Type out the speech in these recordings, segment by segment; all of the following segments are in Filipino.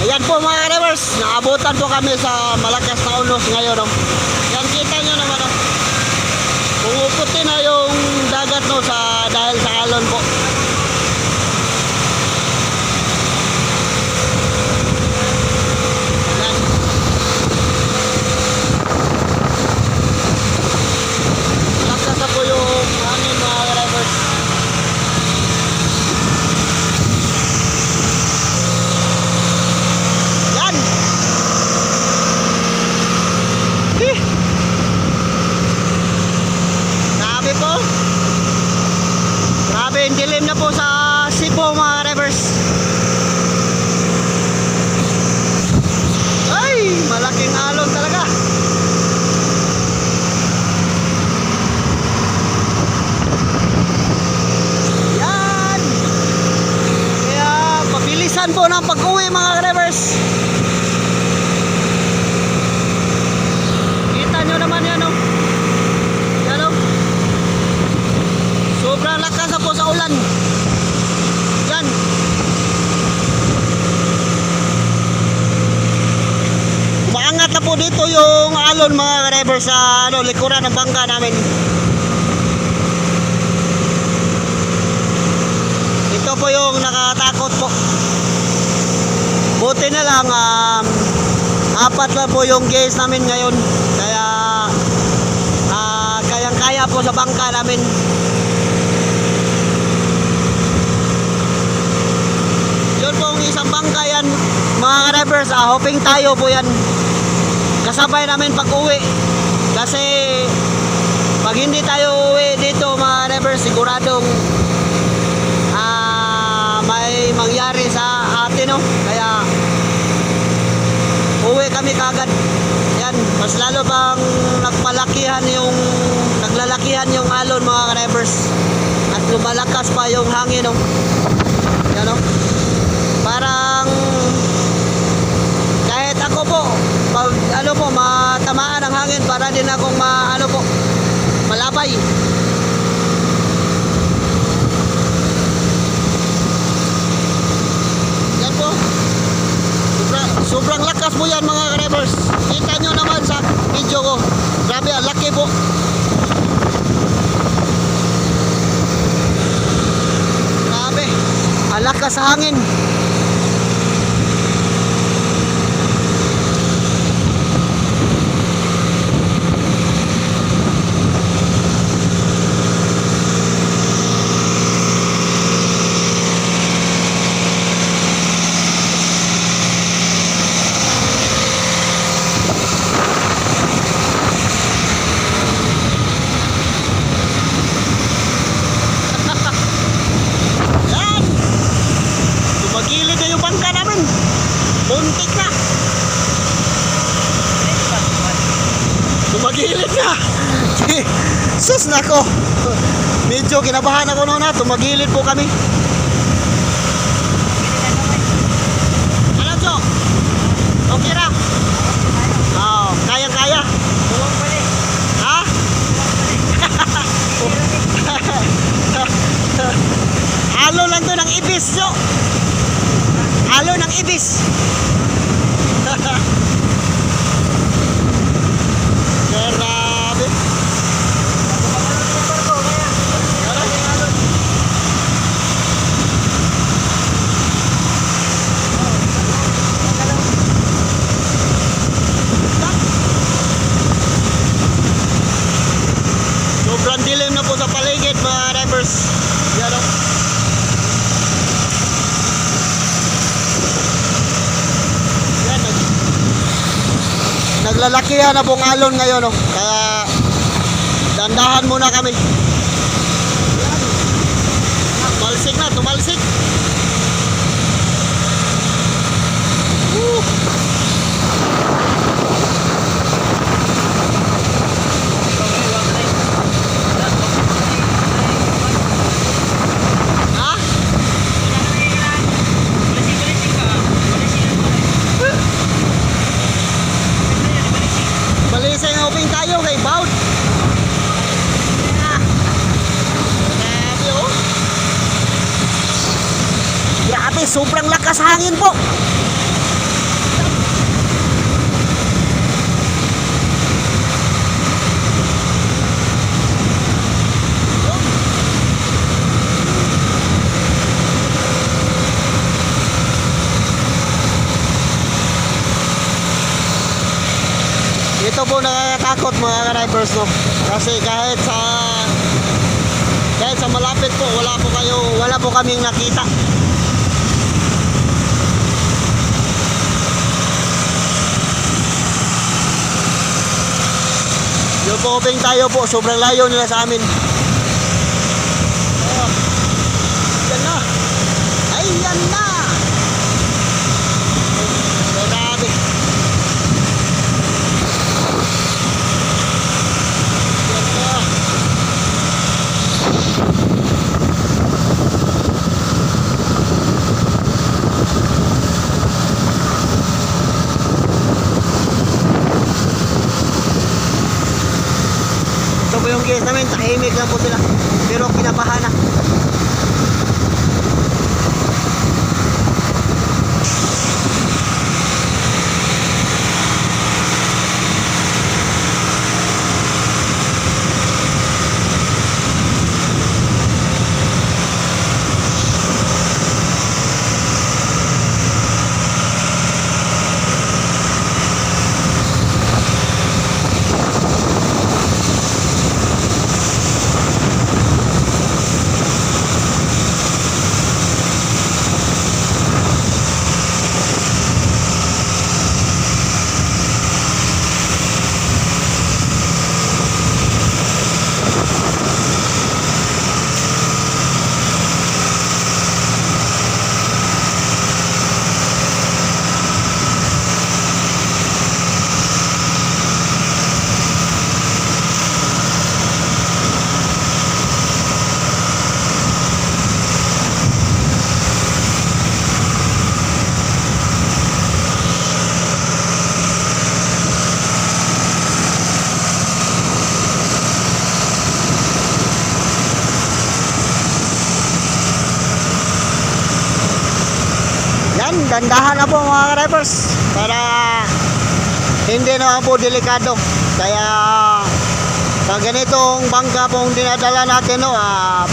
Ayan po mga drivers, naabutan po kami sa malakas na unos ngayon. No? Yan kita nyo naman. No? Pumuputi na yung dagat no sa dahil sa alon po. Yan. Malakas na po yung hangin mga drivers. Yan! Eh! Grabe po. Grabe, ang dilim na po sa Cebu mga rivers. Ay, malaking alon talaga. Yan! Kaya pabilisan po ng pag-uwi mga rivers. Kita nyo naman yan oh. Yan oh. Sobrang lakas po sa ulan. Yan. Umaangat na po dito yung alon mga driver sa ano, likuran ng bangka namin. Ito po yung nakatakot po. Buti na lang um, apat na po yung gas namin ngayon. Kaya ah, kayang-kaya po sa bangka namin. Yun po ang isang bangka yan. Mga drivers, ah, hoping tayo po yan. Kasabay namin pag uwi. Kasi pag hindi tayo uwi dito mga drivers, siguradong ah, may mangyari sa atin no. Kami kagad. Yan, mas lalo bang nagpalakihan yung naglalakihan yung alon mga drivers. At lumalakas pa yung hangin no. Yan no. Parang kahit ako po pag ano po matamaan ng hangin para din akong ma ano po malabay. Yan po. Sobra, sobrang lakas po yan mga drivers. Kita nyo naman sa video ko. Grabe, ang laki po. Grabe. Ang lakas sa hangin. Yan! Tumagilid na yung bangka namin. Muntik na. Tumagilid na. Sus nako. Medyo kinabahan ako noon ha. Tumagilid po kami. Ano, Chok? Okay ra? Oo, kayang-kaya. Ha? Halo lang to ng ibis, so. Halo ng ibis. Grabe. Sobrang dilim na po sa paligid mga drivers. Yan o. Yan, nag, naglalakihan na pong alon ngayon o. Kaya dandahan muna kami. Yan. Tumalsik na, tumalsik. grabe, sobrang lakas hangin po. Ito po nakakatakot mga drivers no. Kasi kahit sa kahit sa malapit po wala po kayo wala po kaming nakita Yung po Bing, tayo po sobrang layo nila sa amin. Oh, yan na. Ay, yan na. Grabe. Yan na. Case namin, tahimik lang po sila. Pero kinabahan na. Yan, dandahan na po mga drivers para hindi naman po delikado. Kaya sa ganitong bangka pong dinadala natin no, ah,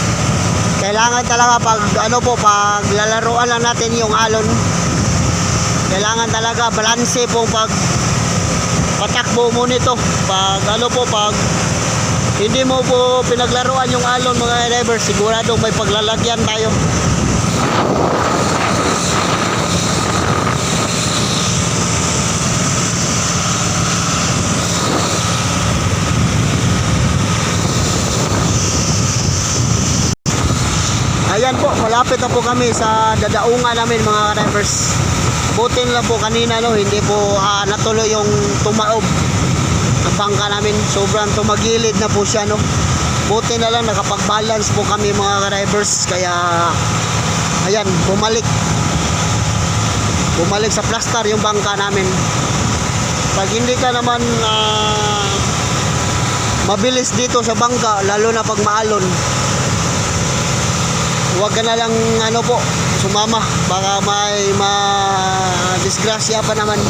kailangan talaga pag ano po pag lalaruan lang natin yung alon. Kailangan talaga balanse po pag patakbo mo nito. Pag ano po pag hindi mo po pinaglaruan yung alon mga drivers, sigurado may paglalagyan tayo. Ayan po, malapit na po kami sa dadaungan namin mga drivers. Butin lang po kanina no, hindi po ah, natuloy yung tumaob ang bangka namin. Sobrang tumagilid na po siya no. Buti na lang nakapag-balance po kami mga drivers kaya ayan, bumalik. Bumalik sa plaster yung bangka namin. Pag hindi ka naman ah, mabilis dito sa bangka, lalo na pag maalon, huwag ka na lang ano po sumama. Baka may ma disgrasya pa naman.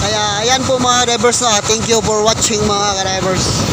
Kaya ayan po mga drivers na thank you for watching mga drivers